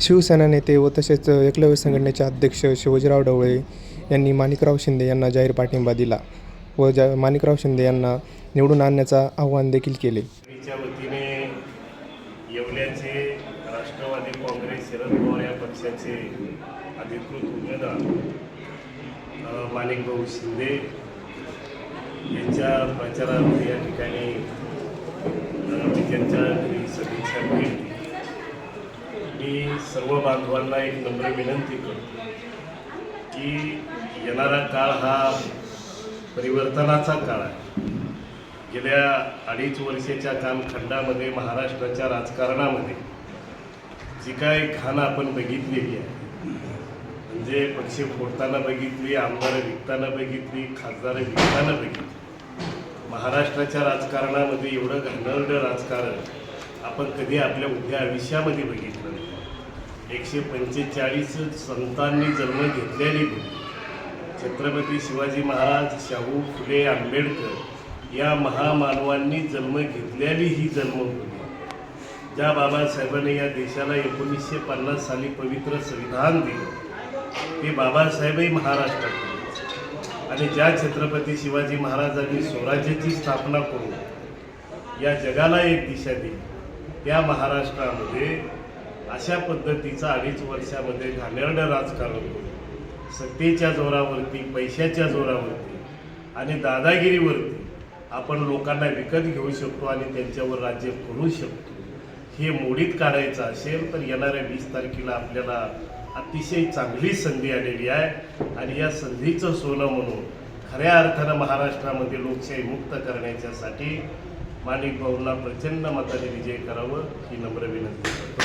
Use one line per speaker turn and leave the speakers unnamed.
शिवसेना नेते व तसेच एकलव्य संघटनेचे अध्यक्ष शिवाजीराव ढवळे यांनी माणिकराव शिंदे यांना जाहीर पाठिंबा दिला व जा माणिकराव शिंदे यांना निवडून आणण्याचा आवाहन देखील केले.
वतीने येवल्याचे राष्ट्रवादी काँग्रेस शरद पवार या पक्षाचे अधिकृत उमेदवार माणिकभाऊ शिंदे यांच्या प्रचारार्थ या ठिकाणी मी त्यांच्या घरी सदिच्छा भेट मी सर्व बांधवांना एक नम्र विनंती करतो की येणारा काळ हा परिवर्तनाचा काळ आहे. गेल्या अडीच वर्षाच्या कालखंडामध्ये महाराष्ट्राच्या राजकारणामध्ये जी काय घाण आपण बघितलेली आहे म्हणजे पक्ष फोडताना बघितली आमदारं विकताना बघितली खासदारं विकताना बघितली. महाराष्ट्राच्या राजकारणामध्ये एवढं घाणेरडं राजकारण आपण कधी आपल्या उभ्या आयुष्यामध्ये बघितलं नाही. एकशे पंचेचाळीस संतांनी जन्म घेतलेली भूमी छत्रपती शिवाजी महाराज शाहू फुले आंबेडकर या महामानवांनी जन्म घेतलेली ही जन्मभूमी. ज्या बाबासाहेबांनी या देशाला एकोणीसशे पन्नास साली पवित्र संविधान दिलं ते बाबासाहेबही महाराष्ट्रात आणि ज्या छत्रपती शिवाजी महाराजांनी स्वराज्याची स्थापना करून या जगाला एक दिशा दिली त्या महाराष्ट्रामध्ये अशा पद्धतीचा अडीच वर्षामध्ये घाणेरडं राजकारण करून सत्तेच्या जोरावरती पैशाच्या जोरावरती आणि दादागिरीवरती आपण लोकांना विकत घेऊ शकतो आणि त्यांच्यावर राज्य करू शकतो. हे मोडीत काढायचं असेल तर येणाऱ्या वीस तारखेला आपल्याला अतिशय चांगली संधी आलेली आहे. आणि या संधीचं सोनं म्हणून खऱ्या अर्थानं महाराष्ट्रामध्ये लोकशाही मुक्त करण्याच्यासाठी माणिक भाऊंना प्रचंड मताने विजय करावं ही नम्र विनंती